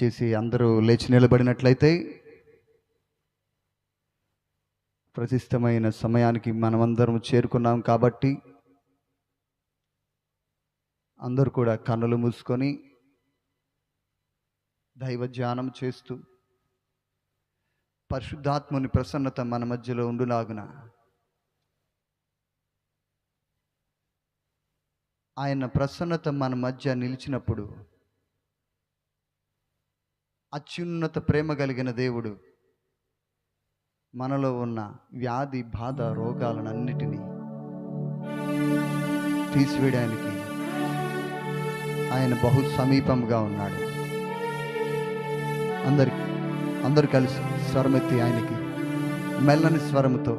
దయచేసి అందరూ లేచి నిలబడినట్లయితే ప్రశిష్టమైన సమయానికి మనమందరం చేరుకున్నాం కాబట్టి అందరూ కూడా కన్నులు మూసుకొని దైవ ధ్యానం చేస్తూ పరిశుద్ధాత్ముని ప్రసన్నత మన మధ్యలో ఉండులాగున ఆయన ప్రసన్నత మన మధ్య నిలిచినప్పుడు అత్యున్నత ప్రేమ కలిగిన దేవుడు. మనలో ఉన్న వ్యాధి బాధ రోగాలన్నిటినీ తీసివేయడానికి ఆయన బహు సమీపంగా ఉన్నాడు. అందరికి అందరు కలిసి స్వరమెత్తి ఆయనకి మెల్లని స్వరముతో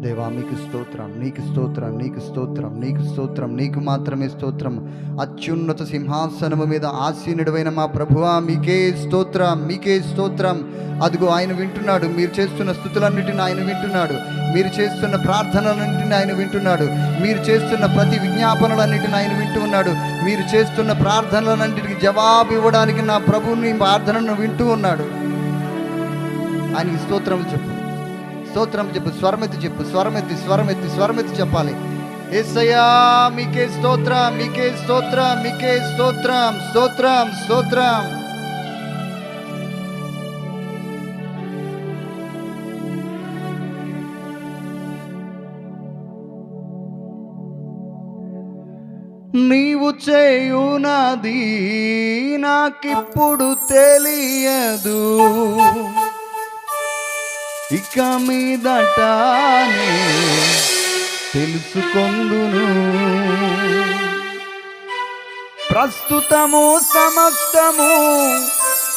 దేవా మీకు స్తోత్రం నీకు స్తోత్రం నీకు స్తోత్రం నీకు స్తోత్రం నీకు మాత్రమే స్తోత్రం. అత్యున్నత సింహాసనము మీద ఆసీనుడైన మా ప్రభువా మీకే స్తోత్రం మీకే స్తోత్రం. అదిగో ఆయన వింటున్నాడు మీరు చేస్తున్న స్థుతులన్నిటిని ఆయన వింటున్నాడు. మీరు చేస్తున్న ప్రార్థనలన్నింటిని ఆయన వింటున్నాడు. మీరు చేస్తున్న ప్రతి విజ్ఞాపనలన్నింటిని ఆయన వింటూ ఉన్నాడు. మీరు చేస్తున్న ప్రార్థనలన్నింటికి జవాబు ఇవ్వడానికి నా ప్రభువుని ప్రార్థనను వింటూ ఉన్నాడు. ఆయనకి స్తోత్రం చెప్పు. స్తోత్రం చెప్పు స్వరమెత్తి చెప్పు స్వరమెత్తి స్వరమెత్తి స్వరమెత్తి చెప్పాలి. ఏసయ్యా మీకే స్తోత్రం మీకే స్తోత్రం మీకే స్తోత్రం స్తోత్రం స్తోత్రం. నీవు చేయునది నాకిప్పుడు తెలియదు. ఇక మీదటానే తెలుసుకొందును. ప్రస్తుతము సమస్తము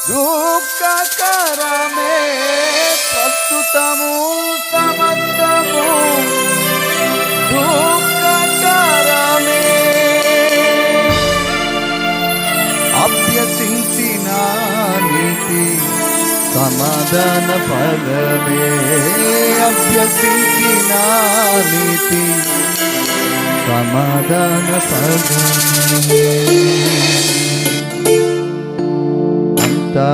దుఃఖకరమే. ప్రస్తుతము సమస్తము సమాధాన పదమే అభ్యసించిన నీతి సమాధాన పదమే అంతా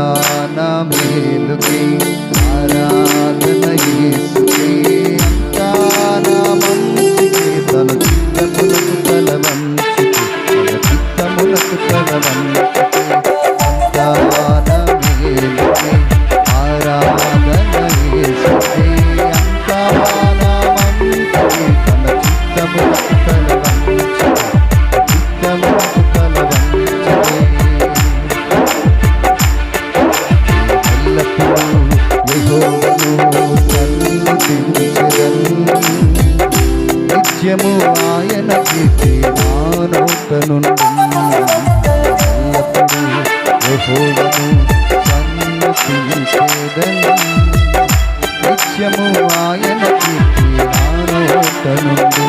నా మేలుకి ఆరాధన యేసుకి అంతా నా మంచికి తన చిత్తములకు తల వంచికి తన చిత్తములకు తల వంచికి Thank you.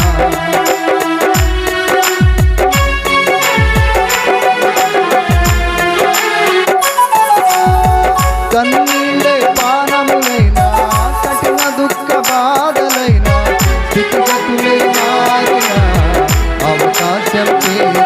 అవకాశం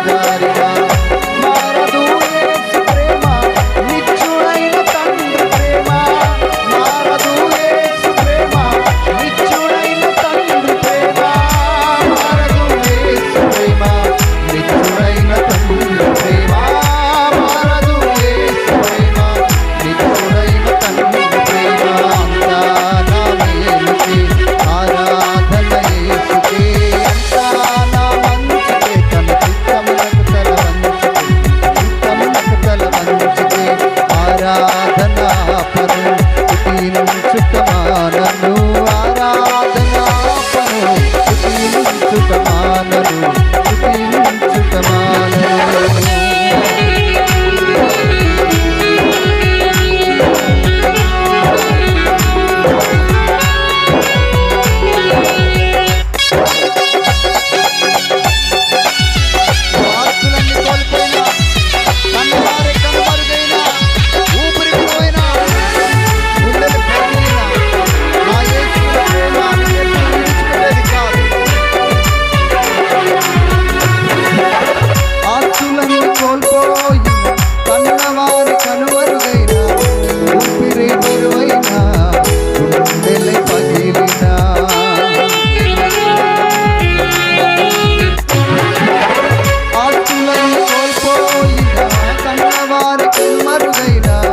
Crusader.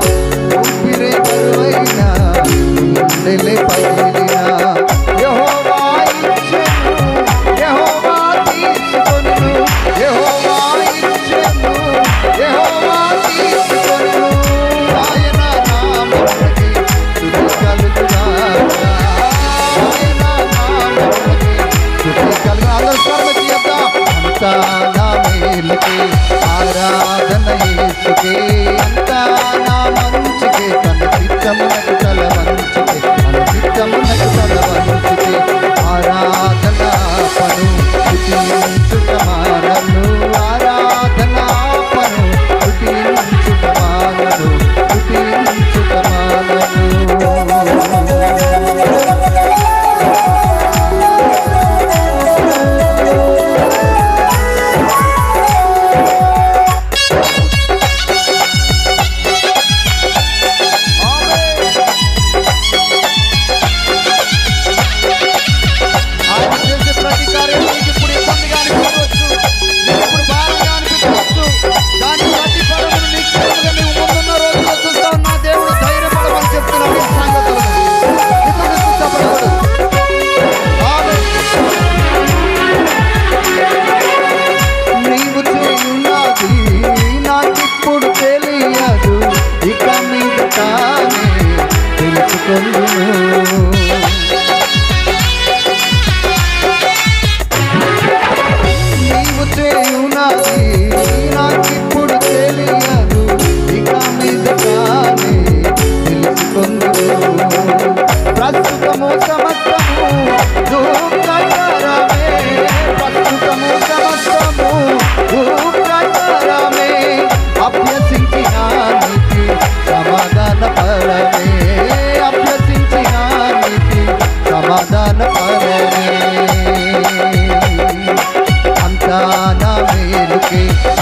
Mickey.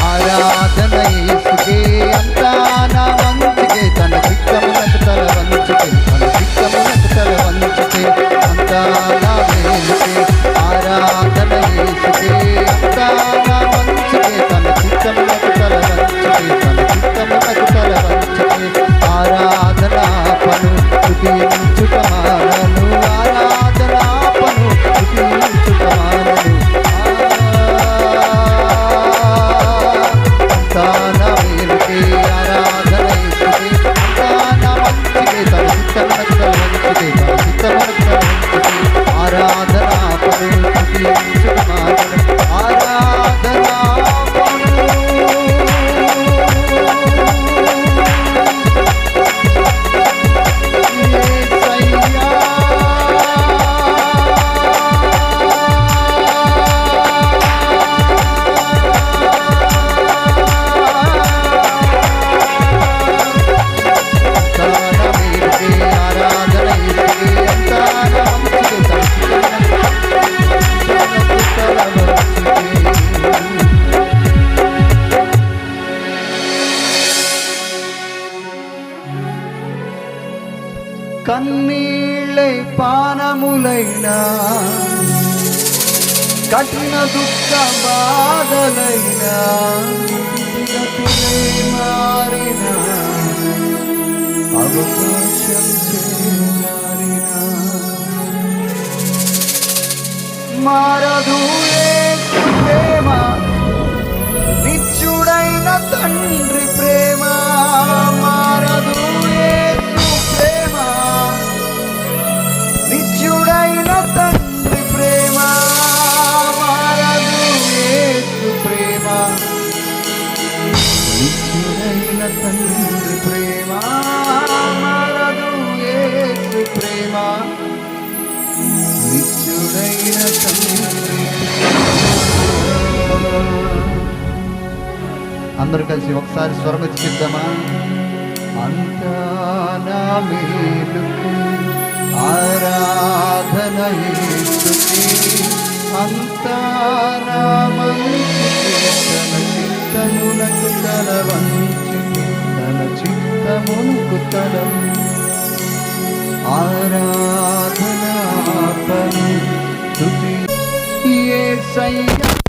கண்ணீழை பானமுலைனா கடின துக்க பாதலைனா மாறினா அவகாசம் மாறினா మారదు ప్రేమ నిత్యుడైన తండ్రి అందరు కలిసి ఒకసారి స్వరం వచ్చి చెప్దామా? అంతా ఆరాధన అంతా నా చిత్తమునకు తల వంచి తన చిత్తమునకు తలం. ఆరాధనా ஏ சையா